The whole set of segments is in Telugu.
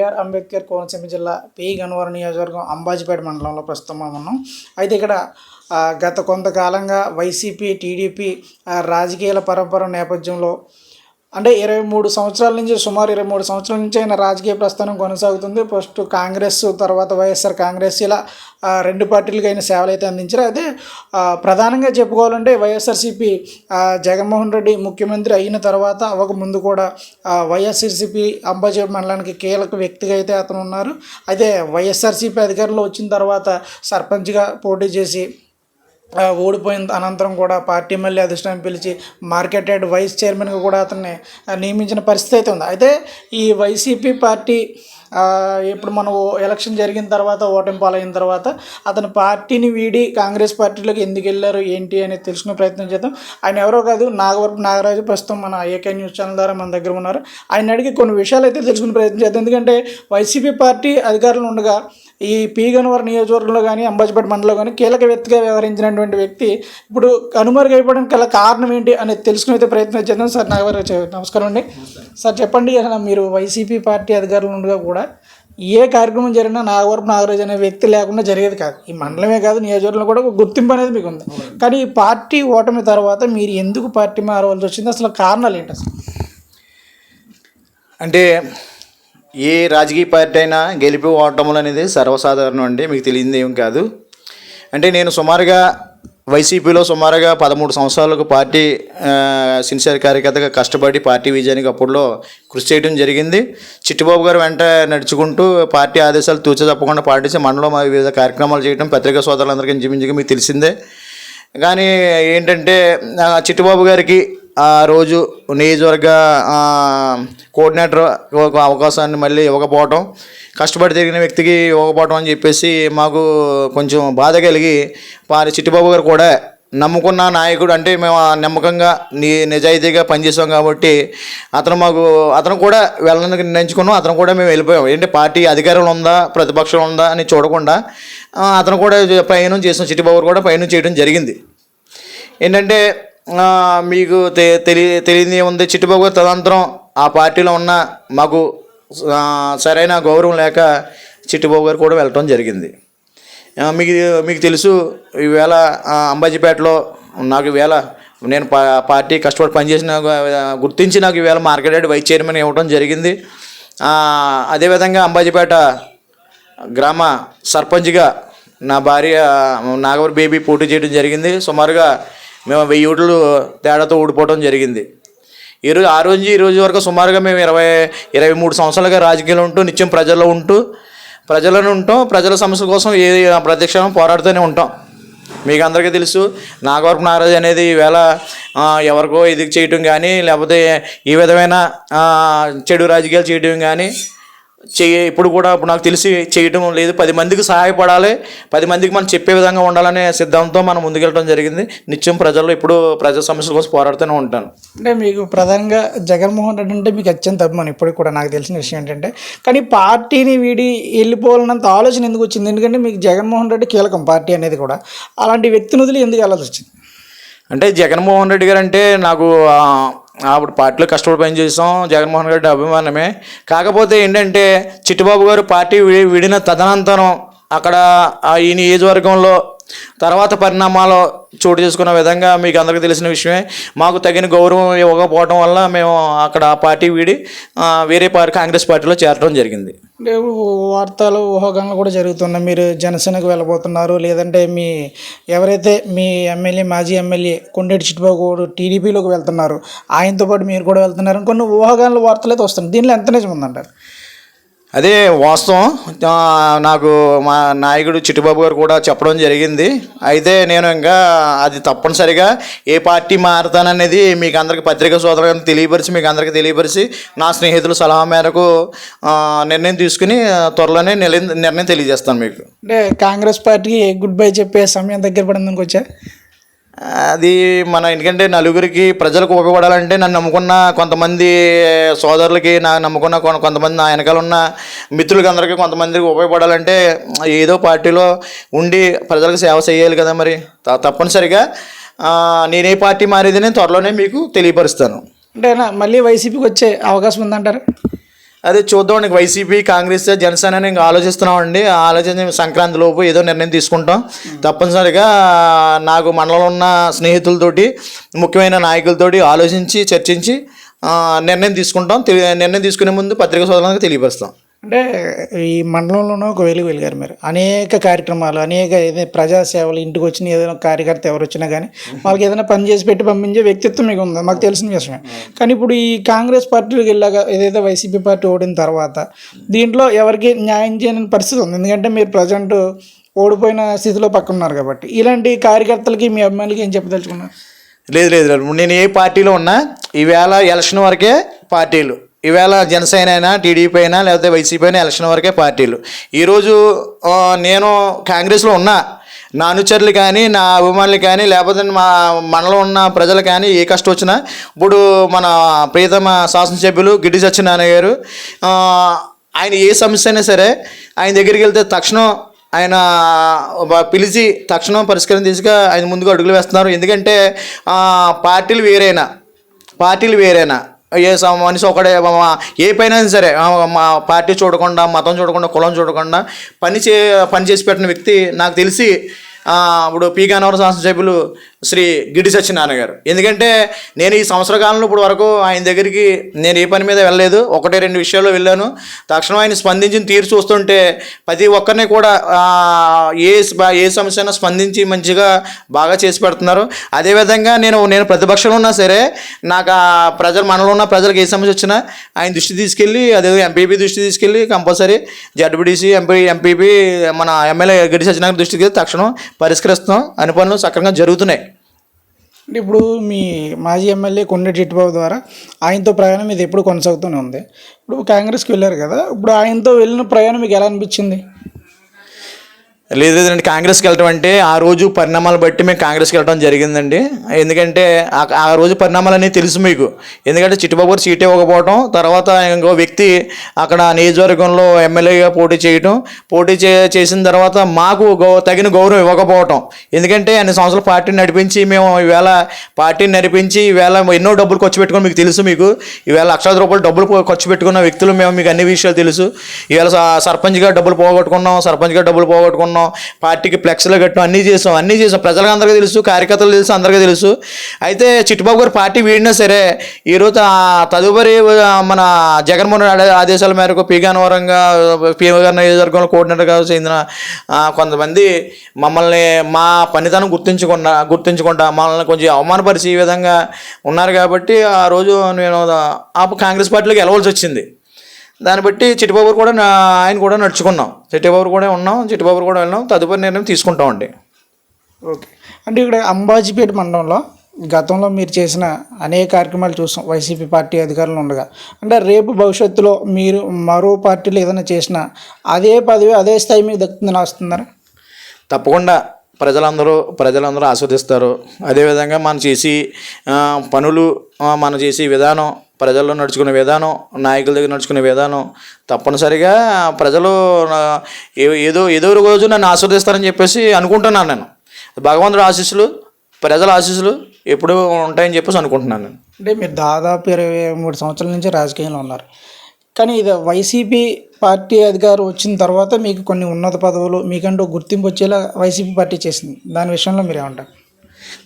బిఆర్ అంబేద్కర్ కోనసీమ జిల్లా పి. గన్నవరం నియోజకవర్గం అంబాజీపేట మండలంలో ప్రస్తుతం మనం ఉన్నాం. అయితే ఇక్కడ గత కొంతకాలంగా వైసీపీ టీడీపీ రాజకీయాల పరంపర నేపథ్యంలో అంటే ఇరవై మూడు సంవత్సరాల నుంచి సుమారు ఇరవై మూడు సంవత్సరాల నుంచి ఆయన రాజకీయ ప్రస్థానం కొనసాగుతుంది. ఫస్ట్ కాంగ్రెస్ తర్వాత వైఎస్ఆర్ కాంగ్రెస్ ఇలా రెండు పార్టీలకు ఆయన సేవలు అయితే అందించారు. అయితే ప్రధానంగా చెప్పుకోవాలంటే వైఎస్ఆర్సీపీ జగన్మోహన్ రెడ్డి ముఖ్యమంత్రి అయిన తర్వాత అవ్వక ముందు కూడా వైఎస్ఆర్సీపీ అంబాజీ మండలానికి కీలక వ్యక్తిగా అయితే అతను ఉన్నారు. అయితే వైఎస్ఆర్సీపీ అధికారంలో వచ్చిన తర్వాత సర్పంచ్గా పోటీ చేసి ఓడిపోయిన అనంతరం కూడా పార్టీ మళ్ళీ అధిష్టానం పిలిచి మార్కెట్ హెడ్ వైస్ చైర్మన్గా కూడా అతన్ని నియమించిన పరిస్థితి అయితే ఉంది. అయితే ఈ వైసీపీ పార్టీ ఇప్పుడు మనం ఓ- ఎలక్షన్ జరిగిన తర్వాత ఓటమి పాలైన తర్వాత అతను పార్టీని వీడి కాంగ్రెస్ పార్టీలోకి ఎందుకు వెళ్ళారు ఏంటి అని తెలుసుకునే ప్రయత్నం చేద్దాం. ఆయన ఎవరో కాదు నాగవరపు నాగరాజు ప్రస్తుతం మన ఏకే న్యూస్ ఛానల్ ద్వారా మన దగ్గర ఉన్నారు. ఆయన అడిగి కొన్ని విషయాలు అయితే తెలుసుకునే ప్రయత్నం చేద్దాం. ఎందుకంటే వైసీపీ పార్టీ అధికారులు ఉండగా ఈ పీ నియోజకవర్గంలో కానీ అంబాజీపేట మండలంలో కానీ కీలక వ్యక్తిగా వ్యవహరించినటువంటి వ్యక్తి ఇప్పుడు కనుమరుగైపోవడానికి గల కారణం ఏంటి అనేది తెలుసుకునే అయితే ప్రయత్నం చేద్దాం. సార్ నాగవరం నమస్కారం అండి. సార్ చెప్పండి అసలు మీరు వైసీపీ పార్టీ అధికారులు ఉండగా కూడా ఏ కార్యక్రమం జరిగినా నాగవరపు నాగరాజు అనే వ్యక్తి లేకుండా జరిగేది కాదు. ఈ మండలమే కాదు నియోజకవర్గంలో కూడా ఒక గుర్తింపు అనేది మీకు ఉంది. కానీ ఈ పార్టీ ఓటమి తర్వాత మీరు ఎందుకు పార్టీ మారవలసి వచ్చింది? అసలు కారణాలు ఏంటి అసలు? అంటే ఏ రాజకీయ పార్టీ అయినా గెలిపి ఓటములు అనేది సర్వసాధారణం అండి. మీకు తెలియదు ఏం కాదు. అంటే నేను సుమారుగా వైసీపీలో సుమారుగా పదమూడు సంవత్సరాలకు పార్టీ సిన్సియర్ కార్యకర్తగా కష్టపడి పార్టీ విజయానికి అప్పుడులో కృషి చేయడం జరిగింది. చిట్టిబాబు గారు వెంట నడుచుకుంటూ పార్టీ ఆదేశాలు తూచ తప్పకుండా పాటించి మండలం వివిధ కార్యక్రమాలు చేయడం పత్రికా సోదరులందరికీ ఇంచుమించుగా మీకు తెలిసిందే. కానీ ఏంటంటే చిట్టిబాబు గారికి ఆ రోజు నియోజకవర్గ కోఆర్డినేటర్ ఒక అవకాశాన్ని మళ్ళీ ఇవ్వకపోవటం కష్టపడి తిరిగిన వ్యక్తికి ఇవ్వకపోవటం అని చెప్పేసి మాకు కొంచెం బాధ కలిగి వారి చిట్టిబాబు గారు కూడా నమ్ముకున్న నాయకుడు అంటే మేము ఆ నమ్మకంగా ని నిజాయితీగా పనిచేసాం కాబట్టి అతను మాకు అతను కూడా వెళ్ళడానికి నిర్ణయించుకున్నాం అతను కూడా మేము వెళ్ళిపోయాం. ఏంటంటే పార్టీ అధికారంలో ఉందా ప్రతిపక్షం ఉందా అని చూడకుండా అతను కూడా ప్రయాణం చేసిన చిట్టిబాబు గారు కూడా ప్రయాణం చేయడం జరిగింది. ఏంటంటే మీకు తె తెలి తెలియని ఏముంది? చిట్టుబాబు గారు తదనంతరం ఆ పార్టీలో ఉన్న మాకు సరైన గౌరవం లేక చిట్టుబాబు గారు కూడా వెళ్ళటం జరిగింది. మీకు మీకు తెలుసు ఈవేళ అంబాజీపేటలో నాకు ఈవేళ నేను పా పార్టీ కష్టపడి పనిచేసిన గుర్తించి నాకు ఈవేళ మార్కెట్ యార్డ్ వైస్ చైర్మన్ ఇవ్వడం జరిగింది. అదేవిధంగా అంబాజీపేట గ్రామ సర్పంచ్గా నా భార్య నాగవర్ బేబీ పోటీ చేయడం జరిగింది. సుమారుగా మేము వెయ్యి ఓట్లు తేడాతో ఓడిపోవడం జరిగింది. ఈరోజు ఆ రోజు ఈ రోజు వరకు సుమారుగా మేము ఇరవై ఇరవై మూడు సంవత్సరాలుగా రాజకీయాలు ఉంటూ నిత్యం ప్రజల్లో ఉంటూ ప్రజలను ఉంటాం ప్రజల సమస్యల కోసం ఏ ప్రత్యక్షం పోరాడుతూనే ఉంటాం. మీకు అందరికీ తెలుసు నాగవరపు నాగరాజు అనేది ఈవేళ ఎవరికో ఇది చేయటం కానీ లేకపోతే ఈ విధమైన చెడు రాజకీయాలు చేయటం కానీ చేయ ఇప్పుడు కూడా ఇప్పుడు నాకు తెలిసి చేయటం లేదు. పది మందికి సహాయపడాలి. పది మందికి మనం చెప్పే విధంగా ఉండాలనే సిద్ధాంతంతో మనం ముందుకెళ్ళడం జరిగింది. నిత్యం ప్రజల్లో ఇప్పుడు ప్రజా సమస్యల కోసం పోరాడుతూనే ఉంటాను. అంటే మీకు ప్రధానంగా జగన్మోహన్ రెడ్డి అంటే మీకు అత్యంత అభిమానం. ఇప్పటికి కూడా నాకు తెలిసిన విషయం ఏంటంటే కానీ పార్టీని వీడి వెళ్ళిపోవాలన్నంత ఆలోచన ఎందుకు వచ్చింది? ఎందుకంటే మీకు జగన్మోహన్ రెడ్డి కీలకం పార్టీ అనేది కూడా. అలాంటి వ్యక్తిని వదిలి ఎందుకు వెళ్ళాల్సి వచ్చింది? అంటే జగన్మోహన్ రెడ్డి గారు అంటే నాకు అప్పుడు పార్టీలో కష్టపడి పని చేసాం జగన్మోహన్ రెడ్డి అభిమానమే. కాకపోతే ఏంటంటే చిట్టిబాబు గారు పార్టీ విడిన తదనంతరం అక్కడ ఈ నియోజకవర్గంలో తర్వాత పరిణామాలు చోటు చేసుకున్న విధంగా మీకు అందరికీ తెలిసిన విషయమే. మాకు తగిన గౌరవం ఇవ్వకపోవడం వల్ల మేము అక్కడ ఆ పార్టీ వీడి వేరే పార్టీ కాంగ్రెస్ పార్టీలో చేరడం జరిగింది. అంటే వార్తలు ఊహాగానాలు కూడా జరుగుతున్నాయి. మీరు జనసేనకు వెళ్ళబోతున్నారు. లేదంటే మీ ఎవరైతే మీ ఎమ్మెల్యే మాజీ ఎమ్మెల్యే కొండేటి చిట్టుబాబు కూడా టీడీపీలోకి వెళ్తున్నారు ఆయనతో పాటు మీరు కూడా వెళ్తున్నారు కొన్ని ఊహాగానాల వార్తలు అయితే వస్తున్నాయి. దీనిలో ఎంత నిజం ఉందంటారు? అదే వాస్తవం. నాకు మా నాయకుడు చిట్టుబాబు గారు కూడా చెప్పడం జరిగింది. అయితే నేను ఇంకా అది తప్పనిసరిగా ఏ పార్టీ మారుతాననేది మీకు అందరికి పత్రికా సోదరులను తెలియపరిచి మీకు అందరికీ తెలియపరిచి నా స్నేహితుల సలహా మేరకు నిర్ణయం తీసుకుని త్వరలోనే నిర్ణయం నిర్ణయం తెలియజేస్తాను మీకు. అంటే కాంగ్రెస్ పార్టీకి గుడ్ బై చెప్పే సమయం దగ్గర పడిందనుకొచ్చా అది మన ఎందుకంటే నలుగురికి ప్రజలకు ఉపయోగపడాలంటే నన్ను నమ్ముకున్న కొంతమంది సోదరులకి నా నమ్ముకున్న కొంతమంది నా వెనకాల ఉన్న మిత్రులకి అందరికీ కొంతమందికి ఉపయోగపడాలంటే ఏదో పార్టీలో ఉండి ప్రజలకు సేవ చేయాలి కదా మరి. తప్పనిసరిగా నేనే పార్టీ మారేది నేను త్వరలోనే మీకు తెలియపరుస్తాను. అంటే మళ్ళీ వైసీపీకి వచ్చే అవకాశం ఉందంటారు? అదే చూద్దాం వైసీపీ కాంగ్రెస్ జనసేన అని ఇంకా ఆలోచిస్తున్నామండి. ఆలోచన సంక్రాంతి లోపు ఏదో నిర్ణయం తీసుకుంటాం. తప్పనిసరిగా నాకు మండలంలో ఉన్న స్నేహితులతోటి ముఖ్యమైన నాయకులతోటి ఆలోచించి చర్చించి నిర్ణయం తీసుకుంటాం. తెలి- నిర్ణయం తీసుకునే ముందు పత్రికా సోదరులకు తెలియపరుస్తాం. అంటే ఈ మండలంలోనూ ఒక వెలుగు వెలిగారు మీరు. అనేక కార్యక్రమాలు అనేక ఏదైనా ప్రజాసేవలు ఇంటికి వచ్చిన ఏదైనా కార్యకర్త ఎవరు వచ్చినా కానీ వాళ్ళకి ఏదైనా పని చేసి పెట్టి పంపించే వ్యక్తిత్వం మీకు ఉంది. మాకు తెలిసిన విషయమే. కానీ ఇప్పుడు ఈ కాంగ్రెస్ పార్టీకి వెళ్ళాక ఏదైతే వైసీపీ పార్టీ ఓడిన తర్వాత దీంట్లో ఎవరికి న్యాయం చేయని పరిస్థితి ఉంది. ఎందుకంటే మీరు ప్రజెంట్ ఓడిపోయిన స్థితిలో పక్కన ఉన్నారు కాబట్టి. ఇలాంటి కార్యకర్తలకి మీ అభిమానులకి ఏం చెప్పదలుచుకున్నారు? లేదు లేదు లేదు. నేను ఏ పార్టీలో ఉన్నా ఈవేళ ఎలక్షన్ వరకే పార్టీలు. ఈవేళ జనసేన అయినా టీడీపీ అయినా లేకపోతే వైసీపీ అయినా ఎలక్షన్ వరకే పార్టీలు. ఈరోజు నేను కాంగ్రెస్లో ఉన్నా. నా అనుచరులు కానీ నా అభిమానులు కానీ లేకపోతే మా మనలో ఉన్న ప్రజలు కానీ ఏ కష్టం వచ్చినా ఇప్పుడు మన ప్రియతమ శాసనసభ్యులు గిడ్డి సత్యనారాయణ గారు ఆయన ఏ సమస్య అయినా సరే ఆయన దగ్గరికి వెళ్తే తక్షణం ఆయన పిలిచి తక్షణం పరిష్కారం తీసుకు ఆయన ముందుకు అడుగులు వేస్తున్నారు. ఎందుకంటే పార్టీలు వేరైనా పార్టీలు వేరైనా ఏ మనిషి ఒకడే ఏ పైన సరే మా పార్టీ చూడకుండా మతం చూడకుండా కులం చూడకుండా పని చే పని చేసి పెట్టిన వ్యక్తి నాకు తెలిసి ఇప్పుడు పీ గన్నవరం శాసనసభ్యులు శ్రీ గిడి సత్యనారాయణ గారు. ఎందుకంటే నేను ఈ సంవత్సర కాలంలో ఇప్పుడు వరకు ఆయన దగ్గరికి నేను ఏ పని మీద వెళ్ళలేదు. ఒకటే రెండు విషయాల్లో వెళ్ళాను. తక్షణం ఆయన స్పందించిన తీరు చూస్తుంటే ప్రతి ఒక్కరిని కూడా ఏ ఏ సమస్య అయినా స్పందించి మంచిగా బాగా చేసి పెడుతున్నారు. అదేవిధంగా నేను నేను ప్రతిపక్షంలో ఉన్నా సరే నాకు ఆ ప్రజలు మనలో ఉన్న ప్రజలకు ఏ సమస్య వచ్చినా ఆయన దృష్టి తీసుకెళ్ళి అదే ఎంపీపీ దృష్టి తీసుకెళ్ళి కంపల్సరీ జడ్పీటీసీ ఎంపీ ఎంపీపీ మన ఎమ్మెల్యే గిడి సత్యనారాయణ దృష్టికి వెళ్ళి తక్షణం పరిష్కరిస్తాం. అన్ని పనులు సక్రమంగా జరుగుతున్నాయి. అంటే ఇప్పుడు మీ మాజీ ఎమ్మెల్యే కొండటి చిట్టుబాబు ద్వారా ఆయనతో ప్రయాణం ఇది ఎప్పుడు కొనసాగుతూనే ఉంది. ఇప్పుడు కాంగ్రెస్కి వెళ్ళారు కదా ఇప్పుడు ఆయనతో వెళ్ళిన ప్రయాణం మీకు ఎలా అనిపించింది? లేదు లేదండి. కాంగ్రెస్కి వెళ్ళటం అంటే ఆ రోజు పరిణామాలు బట్టి మేము కాంగ్రెస్కి వెళ్ళడం జరిగిందండి. ఎందుకంటే ఆ- రోజు పరిణామాలు అనేవి తెలుసు మీకు. ఎందుకంటే చిట్టుబాబు గారు సీట్ ఇవ్వకపోవడం తర్వాత ఇంకో వ్యక్తి అక్కడ నియోజకవర్గంలో ఎమ్మెల్యేగా పోటీ చేయటం పోటీ చే చేసిన తర్వాత మాకు గౌ తగిన గౌరవం ఇవ్వకపోవటం. ఎందుకంటే అన్ని సంవత్సరాలు పార్టీని నడిపించి మేము ఈవేళ పార్టీని నడిపించి ఈవేళ ఎన్నో డబ్బులు ఖర్చు పెట్టుకుని మీకు తెలుసు మీకు. ఈవేళ లక్షల రూపాయలు డబ్బులు ఖర్చు పెట్టుకున్న వ్యక్తులు మేము మీకు అన్ని విషయాలు తెలుసు. ఈవేళ స- సర్పంచ్గా డబ్బులు పోగొట్టుకున్నాం సర్పంచ్గా డబ్బులు పోగొట్టుకున్నాం. పార్టీకి ఫ్లెక్స్లు కట్టాం అన్నీ చేసాం. అన్నీ చేసాం. ప్రజలకు అందరికీ తెలుసు కార్యకర్తలు తెలుసు అందరికీ తెలుసు. అయితే చిట్టుబాబు గారు పార్టీ వీడినా సరే ఈరోజు తదుపరి మన జగన్మోహన్ రెడ్డి ఆదేశాల మేరకు పీగానవరంగా పీఎం నియోజకవర్గంలో కోఆర్డినేటర్గా చెందిన కొంతమంది మమ్మల్ని మా పనితనం గుర్తించకుండా గుర్తించకుండా మమ్మల్ని కొంచెం అవమానపరిచి ఈ విధంగా ఉన్నారు కాబట్టి ఆ రోజు నేను ఆ కాంగ్రెస్ పార్టీలోకి వెళ్ళవలసి వచ్చింది. దాన్ని బట్టి చిట్టుబాబు కూడా నా- ఆయన కూడా నడుచుకున్నాం. చిట్టుబాబు కూడా ఉన్నాం చిట్టుబాబు కూడా వెళ్ళాం తదుపరి నిర్ణయం తీసుకుంటామండి. ఓకే. అంటే ఇక్కడ అంబాజీపేట మండలంలో గతంలో మీరు చేసిన అనేక కార్యక్రమాలు చూసాం. వైసీపీ పార్టీ అధికారంలో ఉండగా. అంటే రేపు భవిష్యత్తులో మీరు మరో పార్టీలో ఏదైనా చేసినా అదే పదవి అదే స్థాయి మీకు దక్కుతుందని వస్తున్నారా తప్పకుండా. ప్రజలందరూ ప్రజలందరూ ఆస్వాదిస్తారు. అదేవిధంగా మనం చేసి పనులు మనం చేసే విధానం ప్రజల్లో నడుచుకునే విధానం నాయకుల దగ్గర నడుచుకునే విధానం తప్పనిసరిగా ప్రజలు ఏదో ఏదో ఒక రోజు నన్ను ఆస్వాదిస్తారని చెప్పేసి అనుకుంటున్నాను నేను. భగవంతుడు ఆశీస్సులు ప్రజల ఆశీస్సులు ఎప్పుడూ ఉంటాయని చెప్పేసి అనుకుంటున్నాను నేను. అంటే మీరు దాదాపు ఇరవై మూడు సంవత్సరాల నుంచి రాజకీయంలో ఉన్నారు. కానీ ఇది వైసీపీ పార్టీ అధికారం వచ్చిన తర్వాత మీకు కొన్ని ఉన్నత పదవులు మీకంటూ గుర్తింపు వచ్చేలా వైసీపీ పార్టీ చేసింది. దాని విషయంలో మీరు ఏమంటారు?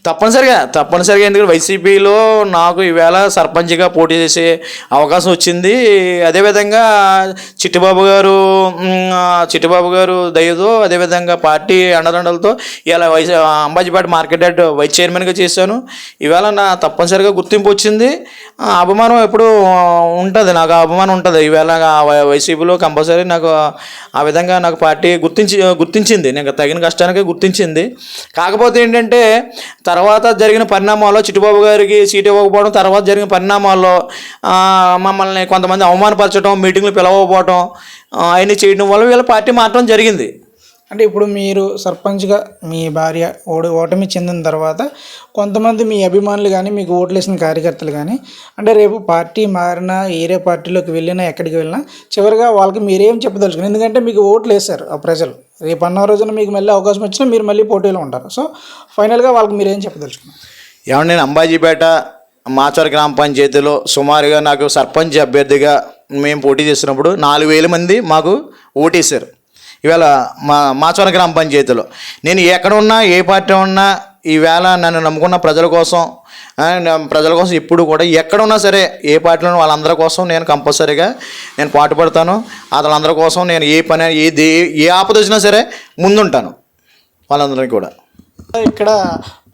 తప్పనిసరిగా తప్పనిసరిగా ఎందుకంటే వైసీపీలో నాకు ఈవేళ సర్పంచ్గా పోటీ చేసే అవకాశం వచ్చింది. అదేవిధంగా చిట్టిబాబు గారు చిట్టిబాబు గారు దయతో అదేవిధంగా పార్టీ అండదండలతో ఇలా vice Ambajipeta market yard vice చైర్మన్గా చేశాను. ఈవేళ నా తప్పనిసరిగా గుర్తింపు వచ్చింది. అభిమానం ఎప్పుడు ఉంటుంది నాకు ఆ అభిమానం ఉంటుంది. ఈవేళ వైసీపీలో కంపల్సరీ నాకు ఆ విధంగా నాకు పార్టీ గుర్తించి గుర్తించింది. నాకు తగిన కష్టానికే గుర్తించింది. కాకపోతే ఏంటంటే తర్వాత జరిగిన పరిణామాల్లో చిట్టుబాబు గారికి సీట్ ఇవ్వకపోవడం తర్వాత జరిగిన పరిణామాల్లో మమ్మల్ని కొంతమంది అవమానపరచడం మీటింగ్లు పిలవకపోవడం అవన్నీ చేయడం వల్ల వీళ్ళ పార్టీ మారడం జరిగింది. అంటే ఇప్పుడు మీరు సర్పంచ్గా మీ భార్య ఓడి ఓటమి చెందిన తర్వాత కొంతమంది మీ అభిమానులు కానీ మీకు ఓట్లేసిన కార్యకర్తలు కానీ అంటే రేపు పార్టీ మారినా ఏరే పార్టీలోకి వెళ్ళినా ఎక్కడికి వెళ్ళినా చివరిగా వాళ్ళకి మీరేం చెప్పదలుచుకున్నారు? ఎందుకంటే మీకు ఓట్లు వేశారు ఆ ప్రజలు. రేపు అన్న రోజున మీకు మళ్ళీ అవకాశం వచ్చినా మీరు మళ్ళీ పోటీలో ఉంటారు. సో ఫైనల్గా వాళ్ళకి మీరేం చెప్పదలుచుకున్నారు? ఏమన్నా నేను అంబాజీపేట మాచవర గ్రామ పంచాయతీలో సుమారుగా నాకు సర్పంచ్ అభ్యర్థిగా మేము పోటీ చేసినప్పుడు నాలుగు వేల మంది మాకు ఓటేశారు. ఈవేళ మా మాచవర గ్రామ పంచాయతీలో. నేను ఎక్కడ ఉన్నా ఏ పార్టీ ఉన్నా ఈవేళ నన్ను నమ్ముకున్న ప్రజల కోసం ప్రజల కోసం ఎప్పుడు కూడా ఎక్కడ ఉన్నా సరే ఏ పార్టీలో వాళ్ళందరి కోసం నేను కంపల్సరీగా నేను పాటుపడతాను వాళ్ళందరి కోసం నేను ఏ పని ఏ దే ఏ ఆపద వచ్చినా సరే ముందుంటాను. వాళ్ళందరికీ కూడా. ఇక్కడ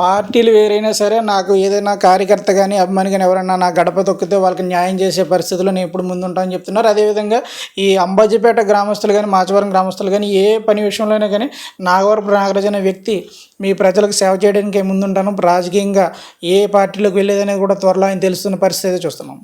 పార్టీలు వేరైనా సరే నాకు ఏదైనా కార్యకర్త కానీ అభిమాని కానీ ఎవరైనా నా గడప తొక్కితే వాళ్ళకి న్యాయం చేసే పరిస్థితిలో నేను ఎప్పుడు ముందుంటానని చెప్తున్నారు. అదేవిధంగా ఈ అంబాజీపేట గ్రామస్తులు కానీ మాచవరం గ్రామస్తులు కానీ ఏ పని విషయంలోనే కానీ నాగవరపు నాగరాజు అనే వ్యక్తి మీ ప్రజలకు సేవ చేయడానికి ముందుంటాను. రాజకీయంగా ఏ పార్టీలోకి వెళ్ళేదనేది కూడా త్వరలో ఆయన తెలుస్తున్న పరిస్థితి చూస్తున్నాం.